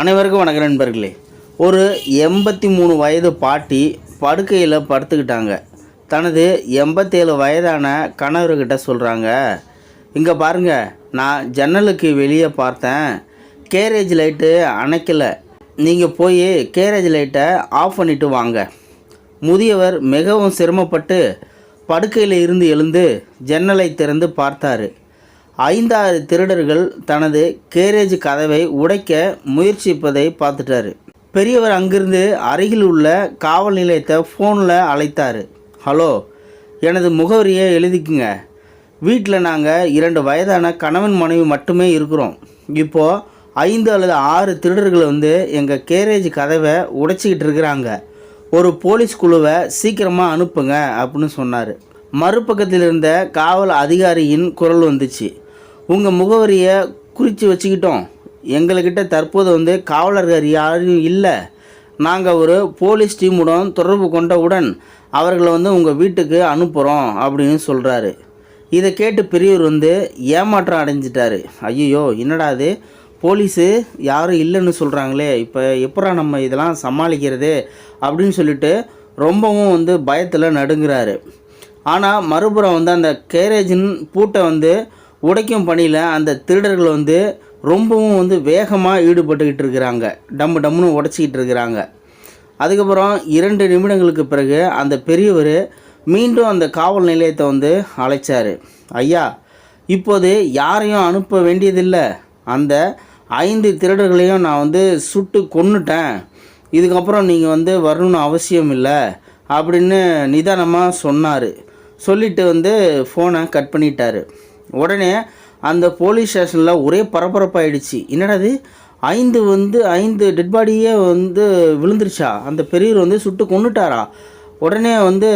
அனைவருக்கும் வணக்கம் நண்பர்களே. ஒரு எண்பத்தி மூணு வயது பாட்டி படுக்கையில் படுத்துக்கிட்டாங்க. தனது எண்பத்தேழு வயதான கணவர்கிட்ட சொல்கிறாங்க இங்கே பாருங்கள் நான் ஜன்னலுக்கு வெளியே பார்த்தேன். கேரேஜ் லைட்டு அணைக்கலை. நீங்கள் போய் கேரேஜ் லைட்டை ஆஃப் பண்ணிவிட்டு வாங்க. முதியவர் மிகவும் சிரமப்பட்டு படுக்கையில் இருந்து எழுந்து ஜன்னலை திறந்து பார்த்தாரு. ஐந்தாறு திருடர்கள் தனது கேரேஜ் கதவை உடைக்க முயற்சிப்பதை பார்த்துட்டாரு. பெரியவர் அங்கிருந்து அருகில் உள்ள காவல் நிலையத்தை ஃபோனில் அழைத்தார். ஹலோ எனது முகவரியை எழுதிக்குங்க. வீட்டில் நாங்கள் இரண்டு வயதான கணவன் மனைவி மட்டுமே இருக்கிறோம். இப்போது ஐந்து அல்லது ஆறு திருடர்கள் வந்து எங்கள் கேரேஜ் கதவை உடைச்சிக்கிட்டு இருக்கிறாங்க. ஒரு போலீஸ் குழுவை சீக்கிரமாக அனுப்புங்க அப்படின்னு சொன்னார். மறுபக்கத்தில் இருந்த காவல் அதிகாரியின் குரல் வந்துச்சு. உங்கள் முகவரியை குறித்து வச்சுக்கிட்டோம். எங்கள்கிட்ட தற்போது வந்து காவலர்கள் யாரும் இல்லை. நாங்கள் ஒரு போலீஸ் டீமுடன் தொடர்பு கொண்டவுடன் அவர்களை வந்து உங்கள் வீட்டுக்கு அனுப்புகிறோம் அப்படின்னு சொல்கிறாரு இதை கேட்டு பெரியவர் வந்து ஏமாற்றம் அடைஞ்சிட்டாரு. ஐயோ என்னடா இது? போலீஸு யாரும் இல்லைன்னு சொல்கிறாங்களே இப்போ எப்படா நம்ம இதெல்லாம் சமாளிக்கிறது அப்படின்னு சொல்லிட்டு ரொம்பவும் வந்து பயத்தில் நடுங்கிறாரு. ஆனால் மறுபுறம் வந்து அந்த கேரேஜின் பூட்டை வந்து உடைக்கும் பணியில் அந்த திருடர்கள் வந்து ரொம்பவும் வந்து வேகமாக ஈடுபட்டுக்கிட்டு இருக்கிறாங்க. டம்மு டம்முன்னு உடச்சிக்கிட்டு இருக்கிறாங்க. அதுக்கப்புறம் இரண்டு நிமிடங்களுக்கு பிறகு அந்த பெரியவர் மீண்டும் அந்த காவல் நிலையத்தை வந்து அழைச்சார். ஐயா இப்போது யாரையும் அனுப்ப வேண்டியதில்லை. அந்த ஐந்து திருடர்களையும் நான் வந்து சுட்டு கொன்னுட்டேன். இதுக்கப்புறம் நீங்கள் வந்து வரணும்னு அவசியம் இல்லை அப்படின்னு நிதானமாக சொன்னார். சொல்லிட்டு வந்து ஃபோனை கட் பண்ணிட்டாரு. உடனே அந்த போலீஸ் ஸ்டேஷனில் ஒரே பரபரப்பாயிடுச்சு. என்னடா இது? ஐந்து வந்து ஐந்து டெட் பாடியே வந்து விழுந்துருச்சா? அந்த பெரியவர் வந்து சுட்டு கொண்டுட்டாரா உடனே வந்து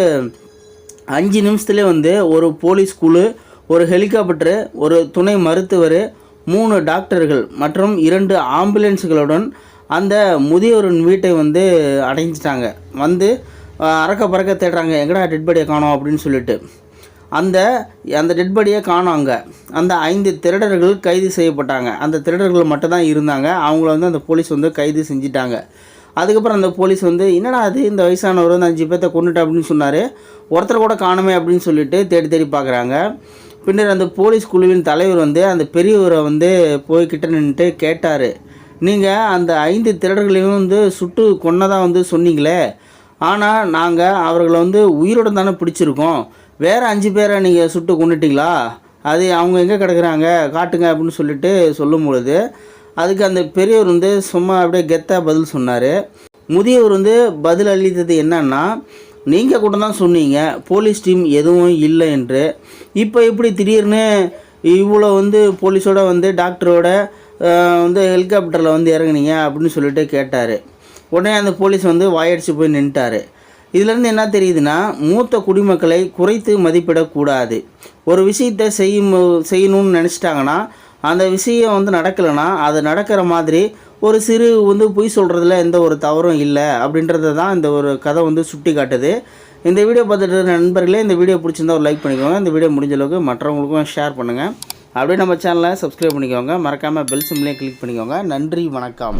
அஞ்சு நிமிஷத்துலேயே வந்து ஒரு போலீஸ் குழு ஒரு ஹெலிகாப்டரு ஒரு துணை மருத்துவர் மூணு டாக்டர்கள் மற்றும் இரண்டு ஆம்புலன்ஸுகளுடன் அந்த முதியவரின் வீட்டை வந்து அடைஞ்சிட்டாங்க. வந்து அறக்க பறக்க தேடுறாங்க. எங்கடா டெட் பாடியை காணோம் அப்படின்னு சொல்லிட்டு. அந்த அந்த டெட் பாடியை காணோம் அங்கே அந்த ஐந்து திருடர்கள் கைது செய்யப்பட்டாங்க. அந்த திருடர்கள் மட்டும்தான் இருந்தாங்க. அவங்கள வந்து அந்த போலீஸ் வந்து கைது செஞ்சிட்டாங்க. அதுக்கப்புறம் அந்த போலீஸ் வந்து என்னடா அது இந்த வயசானவர் வந்து அஞ்சு பேர்த்த கொண்டுட்டு அப்படின்னு சொன்னார். ஒருத்தர் கூட காணுமே அப்படின்னு சொல்லிட்டு தேடி தேடி பார்க்குறாங்க பின்னர் அந்த போலீஸ் குழுவின் தலைவர் வந்து அந்த பெரியவரை வந்து போய் கிட்ட நின்றுட்டு கேட்டார். நீங்கள் அந்த ஐந்து திருடர்களையும் வந்து சுட்டு கொன்னதாக வந்து சொன்னீங்களே. ஆனால் நாங்கள் அவர்களை வந்து உயிரோடு தானே பிடிச்சிருக்கோம். வேறு அஞ்சு பேரை நீங்கள் சுட்டு கொண்டுட்டிங்களா? அது அவங்க எங்கே கிடக்குறாங்க? காட்டுங்க அப்படின்னு சொல்லிட்டு சொல்லும் பொழுது அதுக்கு அந்த பெரியவர் வந்து சும்மா அப்படியே கெத்தாக பதில் சொன்னார். முதியவர் வந்து பதில் அளித்தது என்னன்னா நீங்கள் கூட தான் சொன்னீங்க போலீஸ் டீம் எதுவும் இல்லை என்று. இப்போ எப்படி திடீர்னு இவ்வளோ வந்து போலீஸோட வந்து டாக்டரோட வந்து ஹெலிகாப்டரில் வந்து இறங்குனீங்க அப்படின்னு சொல்லிட்டு கேட்டார். உடனே அந்த போலீஸ் வந்து வாயடிச்சு போய் நின்ட்டார் இதுலேருந்து என்ன தெரியுதுன்னா மூத்த குடிமக்களை குறைத்து மதிப்பிடக்கூடாது. ஒரு விஷயத்தை செய்யும் செய்யணும்னு நினச்சிட்டாங்கன்னா அந்த விஷயம் வந்து நடக்கலைன்னா அது நடக்கிற மாதிரி ஒரு சிறு வந்து பொய் சொல்கிறதுல எந்த ஒரு தவறும் இல்லை அப்படின்றத தான் இந்த ஒரு கதை வந்து சுட்டி காட்டுது இந்த வீடியோ பார்த்துட்டு இருக்க நண்பர்களே இந்த வீடியோ பிடிச்சிருந்தா ஒரு லைக் பண்ணிக்கோங்க. இந்த வீடியோ முடிஞ்ச அளவுக்கு மற்றவங்களுக்கும் ஷேர் பண்ணுங்கள் அப்படியே நம்ம சேனலை சப்ஸ்கிரைப் பண்ணிக்கோங்க. மறக்காமல் பெல் சிம்லேயே கிளிக் பண்ணிக்கோங்க. நன்றி வணக்கம்.